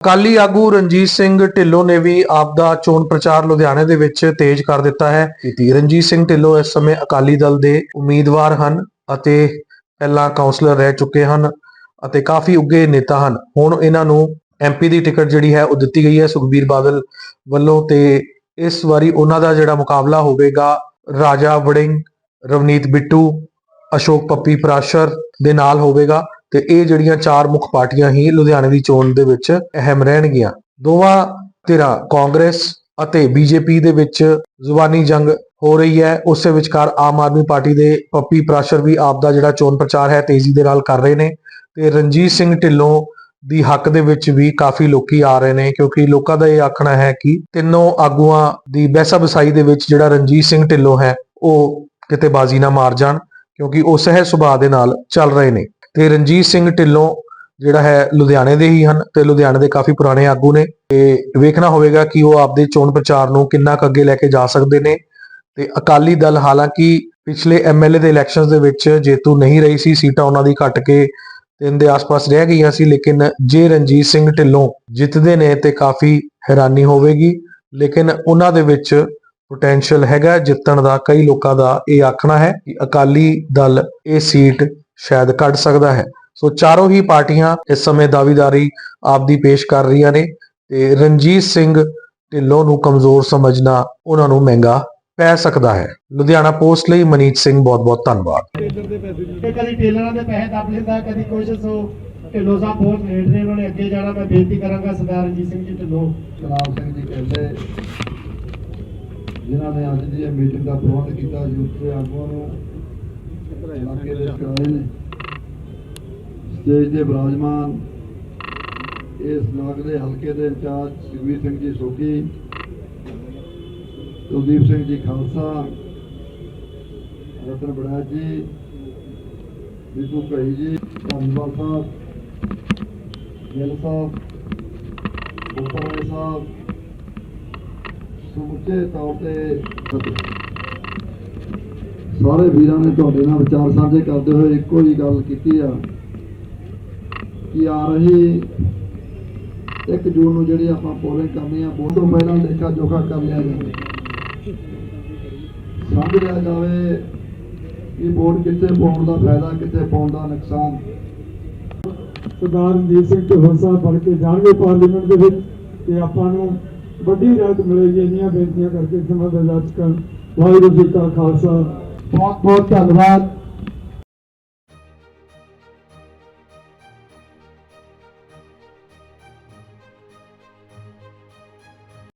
ਅਕਾਲੀ ਆਗੂ ਰਣਜੀਤ ਸਿੰਘ ਢਿੱਲੋਂ ਨੇ ਵੀ ਆਪਦਾ ਚੋਣ ਪ੍ਰਚਾਰ ਲੁਧਿਆਣੇ ਦੇ ਵਿੱਚ ਤੇਜ਼ ਕਰ ਦਿੱਤਾ ਹੈ। ਕਿ ਰਣਜੀਤ ਸਿੰਘ ਢਿੱਲੋਂ ਇਸ ਸਮੇਂ ਅਕਾਲੀ ਦਲ ਦੇ ਉਮੀਦਵਾਰ ਹਨ ਅਤੇ ਪਹਿਲਾਂ ਕਾਉਂਸਲਰ ਰਹਿ ਚੁੱਕੇ ਹਨ ਅਤੇ ਕਾਫੀ ਉੱਗੇ ਨੇਤਾ ਹਨ। ਹੁਣ ਇਹਨਾਂ ਨੂੰ ਐਮਪੀ ਦੀ ਟਿਕਟ ਜਿਹੜੀ ਹੈ ਉਹ ਦਿੱਤੀ ਗਈ ਹੈ ਸੁਖਬੀਰ ਬਾਦਲ ਵੱਲੋਂ ਤੇ ਇਸ ਵਾਰੀ ਉਹਨਾਂ ਦਾ ਜਿਹੜਾ ਮੁਕਾਬਲਾ ਹੋਵੇਗਾ ਰਾਜਾ ਵੜਿੰਗ ਰਵਨੀਤ ਬਿੱਟੂ ਅਸ਼ੋਕ ਪੱਪੀ ਪ੍ਰਾਸ਼ਰ ਦੇ ਨਾਲ ਹੋਵੇਗਾ। ਤੇ ਇਹ ਜਿਹੜੀਆਂ ਚਾਰ ਮੁੱਖ ਪਾਰਟੀਆਂ ਹੀ ਲੁਧਿਆਣੇ ਦੀ ਚੋਣ ਦੇ ਵਿੱਚ ਅਹਿਮ ਰਹਿਣਗੀਆਂ। ਦੋਵਾਂ ਧਿਰਾਂ ਕਾਂਗਰਸ ਅਤੇ ਬੀਜੇਪੀ ਦੇ ਵਿੱਚ ਜ਼ੁਬਾਨੀ ਜੰਗ ਹੋ ਰਹੀ ਹੈ। ਉਸੇ ਵਿਚਕਾਰ ਆਮ ਆਦਮੀ ਪਾਰਟੀ ਦੇ ਪੱਪੀ ਪ੍ਰਾਸ਼ਰ ਵੀ ਆਪ ਦਾ ਜਿਹੜਾ ਚੋਣ ਪ੍ਰਚਾਰ ਹੈ, ਤੇਜ਼ੀ ਦੇ ਨਾਲ ਕਰ ਰਹੇ ਨੇ ਤੇ ਰਣਜੀਤ ਸਿੰਘ ਢਿੱਲੋਂ ਦੀ ਹੱਕ ਦੇ ਵਿੱਚ ਵੀ ਕਾਫੀ ਲੋਕੀ ਆ ਰਹੇ ਨੇ ਕਿਉਂਕਿ ਲੋਕਾਂ ਦਾ ਇਹ ਆਖਣਾ ਹੈ ਕਿ ਤਿੰਨੋਂ ਆਗੂਆਂ ਦੀ ਬੈਸਾ ਬਸਾਈ ਦੇ ਵਿੱਚ ਜਿਹੜਾ ਰਣਜੀਤ ਸਿੰਘ ਢਿੱਲੋਂ ਹੈ, ਉਹ ਕਿਤੇ ਬਾਜ਼ੀ ਨਾ ਮਾਰ ਜਾਣ ਕਿਉਂਕਿ ਉਹ ਸਹਿ ਸੁਭਾਅ ਦੇ ਨਾਲ ਚੱਲ ਰਹੇ ਨੇ। ਤੇ ਰਣਜੀਤ ਸਿੰਘ ਢਿੱਲੋਂ ਜਿਹੜਾ ਹੈ ਲੁਧਿਆਣੇ ਦੇ ਹੀ ਹਨ ਤੇ ਲੁਧਿਆਣੇ ਦੇ ਕਾਫੀ ਪੁਰਾਣੇ ਆਗੂ ਨੇ। ਤੇ ਵੇਖਣਾ ਹੋਵੇਗਾ ਕਿ ਉਹ ਆਪਦੇ ਚੋਣ ਪ੍ਰਚਾਰ ਨੂੰ ਕਿੰਨਾ ਕੁ ਅੱਗੇ ਲੈ ਕੇ ਜਾ ਸਕਦੇ ਨੇ। ਤੇ ਅਕਾਲੀ ਦਲ ਹਾਲਾਂਕਿ ਪਿਛਲੇ ਐਮਐਲਏ ਦੇ ਇਲੈਕਸ਼ਨਸ ਦੇ ਵਿੱਚ ਜੇਤੂ ਨਹੀਂ ਰਹੀ ਸੀ, ਸੀਟਾਂ ਉਹਨਾਂ ਦੀ ਘਟ ਕੇ ਤਿੰਨ ਦੇ ਆਸ-ਪਾਸ ਰਹਿ ਗਈਆਂ ਸੀ, ਲੇਕਿਨ ਜੇ ਰਣਜੀਤ ਸਿੰਘ ਢਿੱਲੋਂ ਜਿੱਤਦੇ ਨੇ ਤੇ ਕਾਫੀ ਹੈਰਾਨੀ ਹੋਵੇਗੀ। ਲੇਕਿਨ ਉਹਨਾਂ ਦੇ ਵਿੱਚ ਪੋਟੈਂਸ਼ੀਅਲ ਹੈਗਾ, ਜਿੱਤਣ ਦਾ ਕਈ ਲੋਕਾਂ ਦਾ ਇਹ ਆਖਣਾ ਹੈ ਕਿ ਅਕਾਲੀ ਦਲ ਇਹ ਸੀਟ ਸ਼ਾਇਦ ਕੱਢ ਸਕਦਾ ਹੈ। ਸੋ ਚਾਰੋਂ ਹੀ ਪਾਰਟੀਆਂ ਇਸ ਸਮੇਂ ਦਾਅਵੇਦਾਰੀ ਆਪਦੀ ਪੇਸ਼ ਕਰ ਰਹੀਆਂ ਨੇ ਤੇ ਰਣਜੀਤ ਸਿੰਘ ਢਿੱਲੋਂ ਨੂੰ ਕਮਜ਼ੋਰ ਸਮਝਣਾ ਉਹਨਾਂ ਨੂੰ ਮਹਿੰਗਾ ਪੈ ਸਕਦਾ ਹੈ। ਲੁਧਿਆਣਾ ਪੋਸਟ ਲਈ ਮਨੀਤ ਸਿੰਘ ਬਹੁਤ-ਬਹੁਤ ਧੰਨਵਾਦ। ਤੇ ਕਦੀ ਟੇਲਰਾਂ ਦੇ ਪੈਸੇ ਦੱਬ ਲੈਂਦਾ ਕਦੀ ਕੁਛ ਸੋ ਢਿੱਲੋਂ ਸਾਹਿਬ ਬਹੁਤ ਲੇਟ ਨੇ ਉਹਨਾਂ ਨੇ ਅੱਗੇ ਜਾਣਾ ਮੈਂ ਬੇਨਤੀ ਕਰਾਂਗਾ ਸਰਦਾਰ ਰਣਜੀਤ ਸਿੰਘ ਜੀ ਢਿੱਲੋਂ। ਗੁਲਾਬ ਸਿੰਘ ਜੀ ਕਹਿੰਦੇ ਜਿਨ੍ਹਾਂ ਨੇ ਅੱਜ ਦੀ ਇਹ ਮੀਟਿੰਗ ਦਾ ਪ੍ਰਬੰਧ ਕੀਤਾ ਯੂਥ ਦੇ ਆਗੂਆਂ ਨੂੰ ਇਲਾਕੇ ਦੇ ਕਰਾਏ ਨੇ ਸਟੇਜ ਦੇ ਬਰਾਜਮਾਨ ਇਸ ਬਲਾਕ ਦੇ ਹਲਕੇ ਦੇ ਇੰਚਾਰਜ ਸੁਖਵੀਰ ਸਿੰਘ ਜੀ ਸੋਗੀ ਕੁਲਦੀਪ ਸਿੰਘ ਜੀ ਖਾਲਸਾ, ਰਤਨ ਬੜਾ ਜੀ, ਬਿੱਟੂ ਭਾਈ ਜੀ, ਧੰਨਵਾਦ ਸਾਹਿਬ, ਗਿੱਲ ਸਾਹਿਬ ਉਪਰ ਸਾਹਿਬ, ਸਮੁੱਚੇ ਤੌਰ ਤੇ ਸਾਰੇ ਵੀਰਾਂ ਨੇ ਤੁਹਾਡੇ ਨਾਲ ਵਿਚਾਰ ਸਾਂਝੇ ਕਰਦੇ ਹੋਏ ਇੱਕੋ ਹੀ ਗੱਲ ਕੀਤੀ ਆ ਕਿ ਆ ਰਹੀ 1 ਜੂਨ ਨੂੰ ਜਿਹੜੀ ਆਪਾਂ ਪੋਲਿੰਗ ਕਰਨੀ ਆ, ਬਹੁਤ ਤੋਂ ਪਹਿਲਾਂ ਲੇਖਾ ਜੋਖਾ ਕਰ ਲਿਆ ਜਾਵੇ। ਸਮਝ ਲਿਆ ਜਾਵੇ ਕਿ ਵੋਟ ਕਿੱਥੇ ਪਾਉਣ ਦਾ ਫਾਇਦਾ, ਕਿੱਥੇ ਪਾਉਣ ਦਾ ਨੁਕਸਾਨ। ਸਰਦਾਰ ਰਣਜੀਤ ਸਿੰਘ ਢਿੱਲੋਂ ਸਾਹਿਬ ਬਣ ਕੇ ਜਾਣਗੇ ਪਾਰਲੀਮੈਂਟ ਦੇ ਵਿੱਚ ਤੇ ਆਪਾਂ ਨੂੰ ਵੱਡੀ ਰਾਹਤ ਮਿਲੇਗੀ ਇੰਨੀਆਂ ਬੇਨਤੀਆਂ ਕਰਕੇ ਸਮਾਂ ਦਾ ਜਾਚ ਕਰਨ ਵਾਹਿਗੁਰੂ ਜੀ ਕਾ ਖਾਲਸਾ। ਬਹੁਤ ਬਹੁਤ ਧੰਨਵਾਦ